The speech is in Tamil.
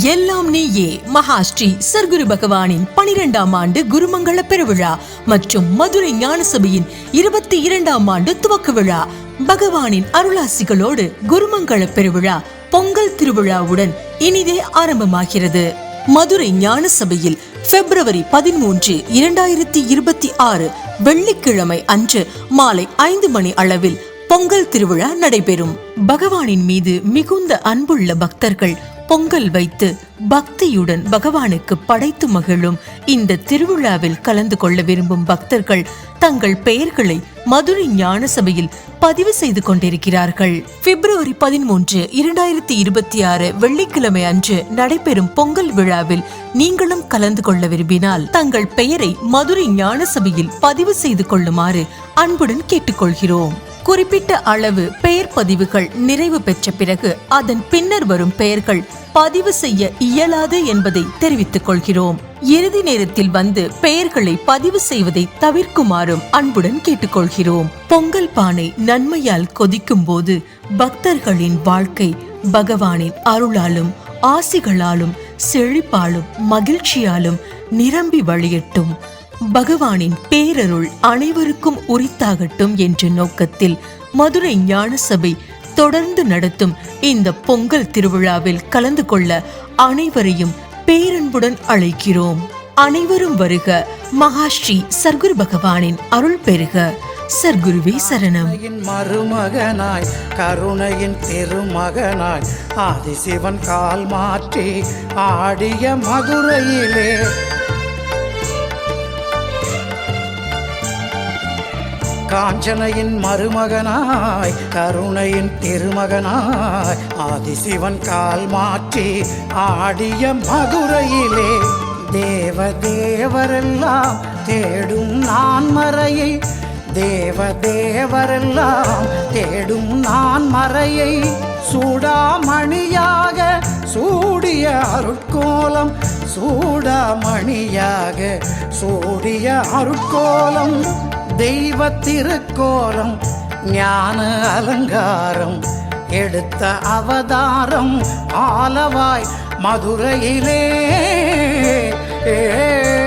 எல்லாம் நீயே மகாஸ்ரீ சர்க்குரு பகவானின் பனிரெண்டாம் ஆண்டு குருமங்கள பெருவிழா மற்றும் மதுரை ஞான சபையின் இருபத்தி இரண்டாம் ஆண்டு துவக்க விழா. பகவானின் அருளாசிகளோடு குருமங்கள பெருவிழா பொங்கல் திருவிழாவுடன் இனிதே ஆரம்பமாகிறது. மதுரை ஞான சபையில் பிப்ரவரி பதிமூன்று இரண்டாயிரத்தி இருபத்தி ஆறு வெள்ளிக்கிழமை அன்று மாலை ஐந்து மணி அளவில் பொங்கல் திருவிழா நடைபெறும். பகவானின் மீது மிகுந்த அன்புள்ள பக்தர்கள் பொங்கல் வைத்து பக்தியுடன் பகவானுக்கு படைத்து மகிழும் இந்த திருவிழாவில் கலந்து கொள்ள விரும்பும் பக்தர்கள் தங்கள் பெயர்களை மதுரை ஞான சபையில் பதிவு செய்து கொண்டிருக்கிறார்கள். பிப்ரவரி பதிமூன்று இரண்டாயிரத்தி இருபத்தி ஆறு வெள்ளிக்கிழமை அன்று நடைபெறும் பொங்கல் விழாவில் நீங்களும் கலந்து கொள்ள விரும்பினால் தங்கள் பெயரை மதுரை ஞான சபையில் பதிவு செய்து கொள்ளுமாறு அன்புடன் கேட்டுக்கொள்கிறோம். குறிப்பிட்ட அளவு பெயர் பதிவுகள் நிறைவு பெற்ற பிறகு அதன் பின்னர் வரும் பெயர்கள் பதிவு செய்ய இயலாது என்பதை தெரிவித்துக் கொள்கிறோம். இறுதி நேரத்தில் வந்து பெயர்களை பதிவு செய்வதை தவிர்க்குமாறும் அன்புடன் கேட்டுக்கொள்கிறோம். பொங்கல் பானை நன்மையால் கொதிக்கும் போது பக்தர்களின் வாழ்க்கை பகவானின் அருளாலும் ஆசிகளாலும் செழிப்பாலும் மகிழ்ச்சியாலும் நிரம்பி வழியட்டும். பகவானின் பேரருள் அனைவருக்கும் உரித்தாகட்டும் என்ற நோக்கத்தில் மதுரை ஞான சபை தொடர்ந்து நடத்தும் இந்த பொங்கல் திருவிழாவில் கலந்து கொள்ள அனைவரையும் பேரன்புடன் அழைக்கிறோம். அனைவரும் வருக. மகாஸ்ரீ சர்க்குரு பகவானின் அருள் பெறுக சர்க்குருவே சரணம். மருமகனாய் கருணையின் திருமகனாய் ஆதிசிவன் கால் மாற்றி ஆடிய மதுரையிலே காஞ்சனையின் மருமகனாய் கருணையின் திருமகனாய் ஆதிசிவன் கால் மாற்றி ஆடிய மதுரையிலே தேவ தேவரெல்லாம் தேடும் நான் மறையை தேவ தேவரெல்லாம் தேடும் நான் மறையை சூடாமணியாக சூடிய அருட்கோலம் சூடாமணியாக சூடிய அருட்கோலம். தெய்வ திருக்கோலம் ஞான அலங்காரம் எடுத்த அவதாரம் ஆலவாய் மதுரையிலே. ஏ